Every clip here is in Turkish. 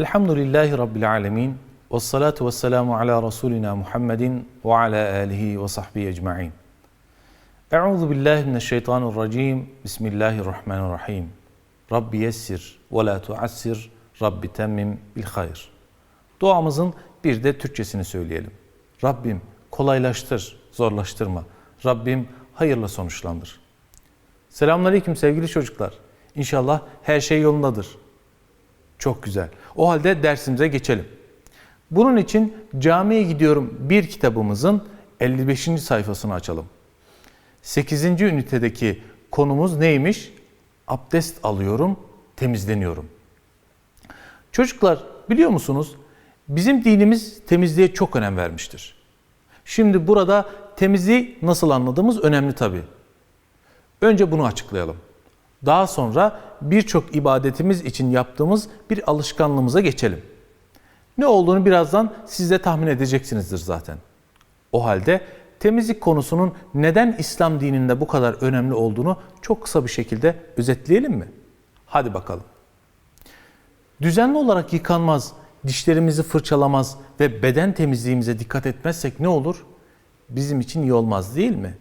Elhamdülillahi Rabbil alemin. Ve salatu ve selamu ala Resulina Muhammedin ve ala alihi ve sahbihi ecma'in. Euzu billahi mineşşeytanirracim. Bismillahirrahmanirrahim. Rabbi yessir ve la tuassir. Rabbi temmim bil hayr. Duamızın bir de Türkçesini söyleyelim. Rabbim kolaylaştır, zorlaştırma. Rabbim hayırla sonuçlandır. Selamünaleyküm sevgili çocuklar. İnşallah her şey yolundadır. Çok güzel. O halde dersimize geçelim. Bunun için camiye gidiyorum bir kitabımızın 55. sayfasını açalım. 8. ünitedeki konumuz neymiş? Abdest alıyorum, temizleniyorum. Çocuklar biliyor musunuz? Bizim dinimiz temizliğe çok önem vermiştir. Şimdi burada temizliği nasıl anladığımız önemli tabii. Önce bunu açıklayalım. Daha sonra birçok ibadetimiz için yaptığımız bir alışkanlığımıza geçelim. Ne olduğunu birazdan siz de tahmin edeceksinizdir zaten. O halde temizlik konusunun neden İslam dininde bu kadar önemli olduğunu çok kısa bir şekilde özetleyelim mi? Hadi bakalım. Düzenli olarak yıkanmaz, dişlerimizi fırçalamaz ve beden temizliğimize dikkat etmezsek ne olur? Bizim için iyi olmaz değil mi?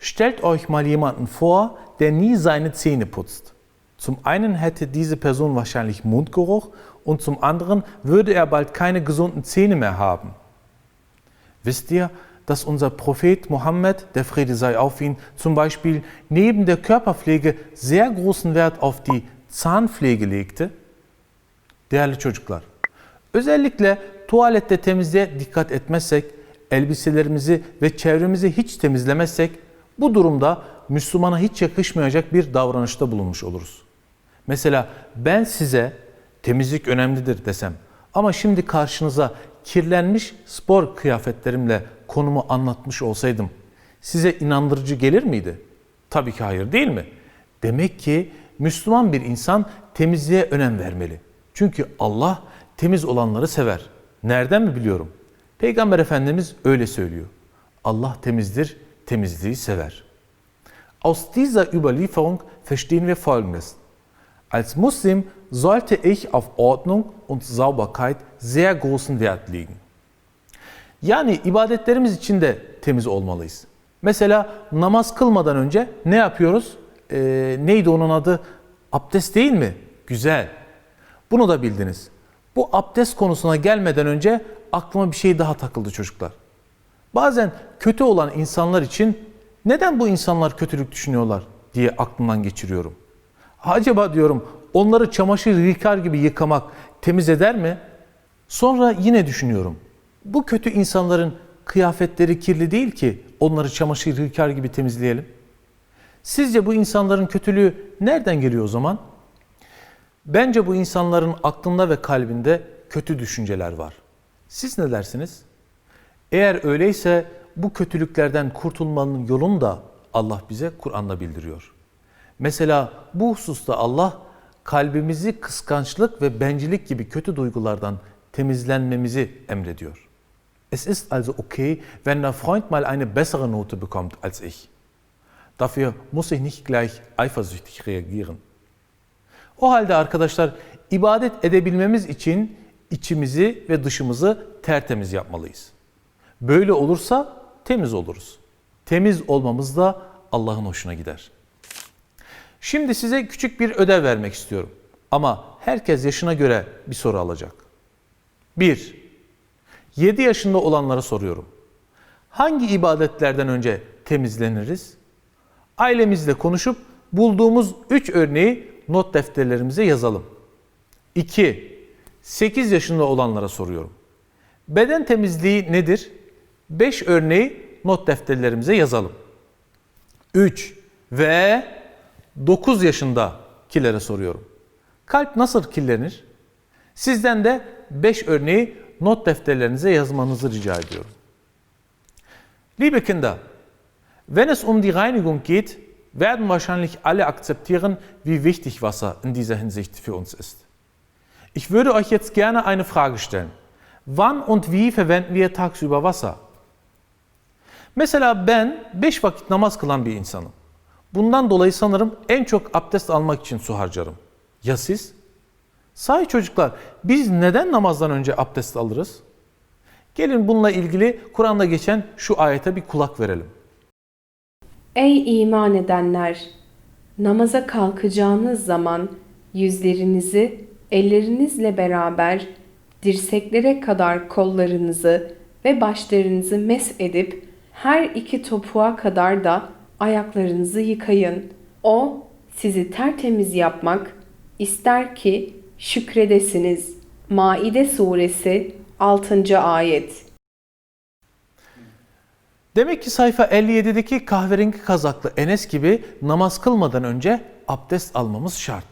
Stellt euch mal jemanden vor, der nie seine Zähne putzt. Zum einen hätte diese Person wahrscheinlich Mundgeruch und zum anderen würde er bald keine gesunden Zähne mehr haben. Wisst ihr, dass unser Prophet Mohammed, der Friede sei auf ihn, zum Beispiel neben der Körperpflege sehr großen Wert auf die Zahnpflege legte? Değerli çocuklar, özellikle tuvalette temizliğe dikkat etmezsek, elbiselerimizi ve çevremizi hiç temizlemezsek bu durumda Müslümana hiç yakışmayacak bir davranışta bulunmuş oluruz. Mesela ben size temizlik önemlidir desem ama şimdi karşınıza kirlenmiş spor kıyafetlerimle konumu anlatmış olsaydım size inandırıcı gelir miydi? Tabii ki hayır değil mi? Demek ki Müslüman bir insan temizliğe önem vermeli. Çünkü Allah temiz olanları sever. Nereden mi biliyorum? Peygamber Efendimiz öyle söylüyor. Allah temizdir, temizliği sever. Aus dieser Überlieferung verstehen wir Folgendes. Als Muslim sollte ich auf Ordnung und Sauberkeit sehr großen Wert legen. Yani ibadetlerimiz için de temiz olmalıyız. Mesela namaz kılmadan önce ne yapıyoruz? Ee, neydi onun adı? Abdest değil mi? Güzel. Bunu da bildiniz. Bu abdest konusuna gelmeden önce aklıma bir şey daha takıldı çocuklar. Bazen kötü olan insanlar için neden bu insanlar kötülük düşünüyorlar diye aklımdan geçiriyorum. Acaba diyorum onları çamaşır yıkar gibi yıkamak temiz eder mi? Sonra yine düşünüyorum. Bu kötü insanların kıyafetleri kirli değil ki onları çamaşır yıkar gibi temizleyelim. Sizce bu insanların kötülüğü nereden geliyor o zaman? Bence bu insanların aklında ve kalbinde kötü düşünceler var. Siz ne dersiniz? Eğer öyleyse bu kötülüklerden kurtulmanın yolunu da Allah bize Kur'an'da bildiriyor. Mesela bu hususta Allah kalbimizi kıskançlık ve bencillik gibi kötü duygulardan temizlenmemizi emrediyor. Es ist also okay, wenn der Freund mal eine bessere Note bekommt als ich. Dafür muss ich nicht gleich eifersüchtig reagieren. O halde arkadaşlar ibadet edebilmemiz için içimizi ve dışımızı tertemiz yapmalıyız. Böyle olursa temiz oluruz. Temiz olmamız da Allah'ın hoşuna gider. Şimdi size küçük bir ödev vermek istiyorum. Ama herkes yaşına göre bir soru alacak. 1. 7 yaşında olanlara soruyorum. Hangi ibadetlerden önce temizleniriz? Ailemizle konuşup bulduğumuz 3 örneği not defterlerimize yazalım. 2. 8 yaşında olanlara soruyorum. Beden temizliği nedir? 5 örneği not defterlerimize yazalım. 3 ve 9 yaşındakilere soruyorum. Kalp nasıl kirlenir? Sizden de 5 örneği not defterlerinize yazmanızı rica ediyorum. Liebe Kinder, wenn es um die Reinigung geht, werden wahrscheinlich alle akzeptieren, wie wichtig Wasser in dieser Hinsicht für uns ist. Ich würde euch jetzt gerne eine Frage stellen. Wann und wie verwenden wir tagsüber Wasser? Mesela ben 5 vakit namaz kılan bir insanım. Bundan dolayı sanırım en çok abdest almak için su harcarım. Ya siz? Sahi çocuklar biz neden namazdan önce abdest alırız? Gelin bununla ilgili Kur'an'da geçen şu ayete bir kulak verelim. Ey iman edenler! Namaza kalkacağınız zaman yüzlerinizi ellerinizle beraber dirseklere kadar kollarınızı ve başlarınızı mes edip her iki topuğa kadar da ayaklarınızı yıkayın. O sizi tertemiz yapmak ister ki şükredesiniz. Maide suresi 6. ayet. Demek ki sayfa 57'deki kahverengi kazaklı Enes gibi namaz kılmadan önce abdest almamız şart.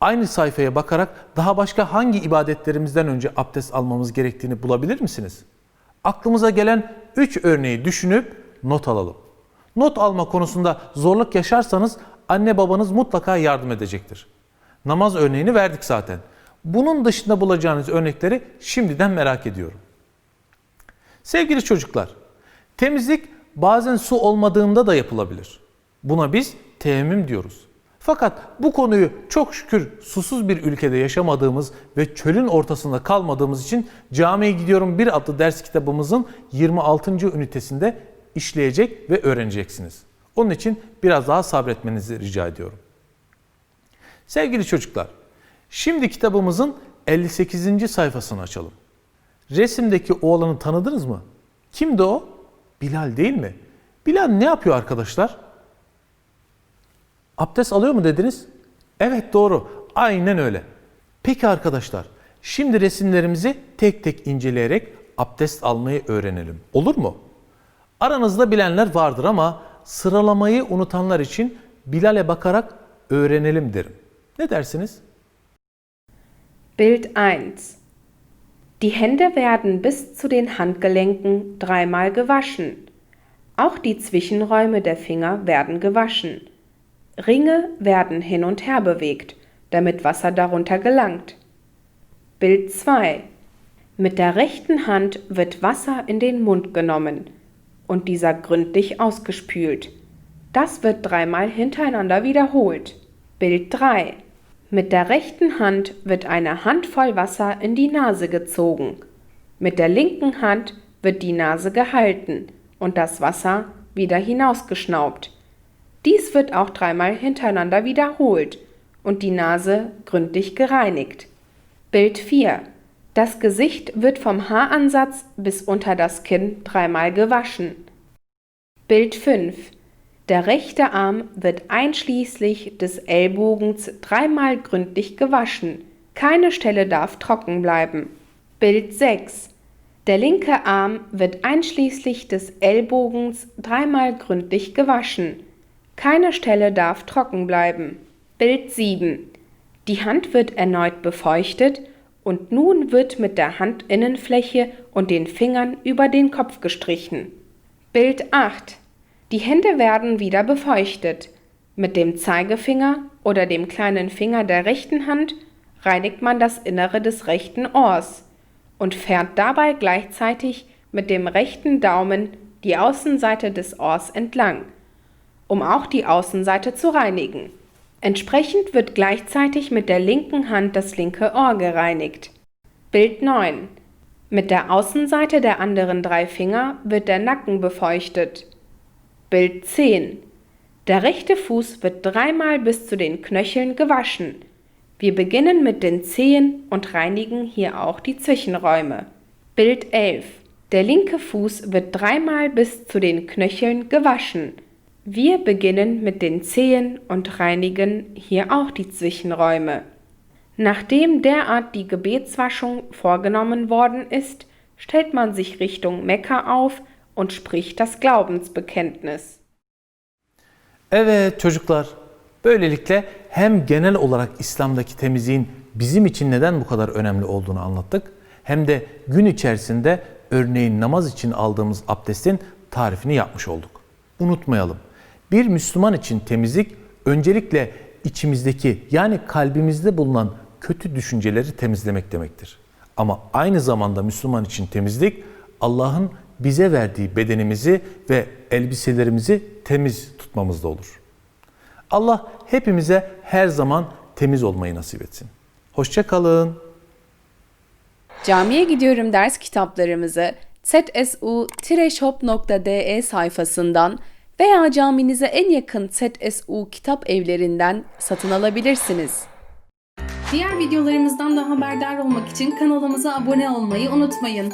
Aynı sayfaya bakarak daha başka hangi ibadetlerimizden önce abdest almamız gerektiğini bulabilir misiniz? Aklımıza gelen 3 örneği düşünüp not alalım. Not alma konusunda zorluk yaşarsanız anne babanız mutlaka yardım edecektir. Namaz örneğini verdik zaten. Bunun dışında bulacağınız örnekleri şimdiden merak ediyorum. Sevgili çocuklar, temizlik bazen su olmadığında da yapılabilir. Buna biz teyemmüm diyoruz. Fakat bu konuyu çok şükür susuz bir ülkede yaşamadığımız ve çölün ortasında kalmadığımız için Camiye Gidiyorum bir adlı ders kitabımızın 26. ünitesinde işleyecek ve öğreneceksiniz. Onun için biraz daha sabretmenizi rica ediyorum. Sevgili çocuklar, şimdi kitabımızın 58. sayfasını açalım. Resimdeki oğlanı tanıdınız mı? Kimdi o? Bilal değil mi? Bilal ne yapıyor arkadaşlar? Abdest alıyor mu dediniz? Evet doğru. Aynen öyle. Peki arkadaşlar, şimdi resimlerimizi tek tek inceleyerek abdest almayı öğrenelim. Olur mu? Aranızda bilenler vardır ama sıralamayı unutanlar için Bilal'e bakarak öğrenelim derim. Ne dersiniz? Bild 1 Die Hände werden bis zu den Handgelenken dreimal gewaschen. Auch die Zwischenräume der Finger werden gewaschen. Ringe werden hin und her bewegt, damit Wasser darunter gelangt. Bild 2 Mit der rechten Hand wird Wasser in den Mund genommen und dieser gründlich ausgespült. Das wird dreimal hintereinander wiederholt. Bild 3 mit der rechten Hand wird eine Handvoll Wasser in die Nase gezogen. Mit der linken Hand wird die Nase gehalten und das Wasser wieder hinausgeschnaubt. Dies wird auch dreimal hintereinander wiederholt und die Nase gründlich gereinigt. Bild 4. Das Gesicht wird vom Haaransatz bis unter das Kinn dreimal gewaschen. Bild 5. Der rechte Arm wird einschließlich des Ellbogens dreimal gründlich gewaschen. Keine Stelle darf trocken bleiben. Bild 6. Der linke Arm wird einschließlich des Ellbogens dreimal gründlich gewaschen. Keine Stelle darf trocken bleiben. Bild 7. Die Hand wird erneut befeuchtet und nun wird mit der Handinnenfläche und den Fingern über den Kopf gestrichen. Bild 8. Die Hände werden wieder befeuchtet. Mit dem Zeigefinger oder dem kleinen Finger der rechten Hand reinigt man das Innere des rechten Ohrs und fährt dabei gleichzeitig mit dem rechten Daumen die Außenseite des Ohrs entlang, um auch die Außenseite zu reinigen. Entsprechend wird gleichzeitig mit der linken Hand das linke Ohr gereinigt. Bild 9. Mit der Außenseite der anderen drei Finger wird der Nacken befeuchtet. Bild 10. Der rechte Fuß wird dreimal bis zu den Knöcheln gewaschen. Wir beginnen mit den Zehen und reinigen hier auch die Zwischenräume. Bild 11. Der linke Fuß wird dreimal bis zu den Knöcheln gewaschen. Wir beginnen mit den Zehen und reinigen hier auch die Zwischenräume. Nachdem derart die Gebetswaschung vorgenommen worden ist, stellt man sich Richtung Mekka auf und spricht das Glaubensbekenntnis. Evet çocuklar, böylelikle hem genel olarak İslam'daki temizliğin bizim için neden bu kadar önemli olduğunu anlattık. Hem de gün içerisinde örneğin namaz için aldığımız abdestin tarifini yapmış olduk. Unutmayalım. Bir Müslüman için temizlik öncelikle içimizdeki yani kalbimizde bulunan kötü düşünceleri temizlemek demektir. Ama aynı zamanda Müslüman için temizlik Allah'ın bize verdiği bedenimizi ve elbiselerimizi temiz tutmamızda olur. Allah hepimize her zaman temiz olmayı nasip etsin. Hoşçakalın. Camiye gidiyorum ders kitaplarımızı zsu-shop.de sayfasından veya caminize en yakın ZSU kitap evlerinden satın alabilirsiniz. Diğer videolarımızdan da haberdar olmak için kanalımıza abone olmayı unutmayın.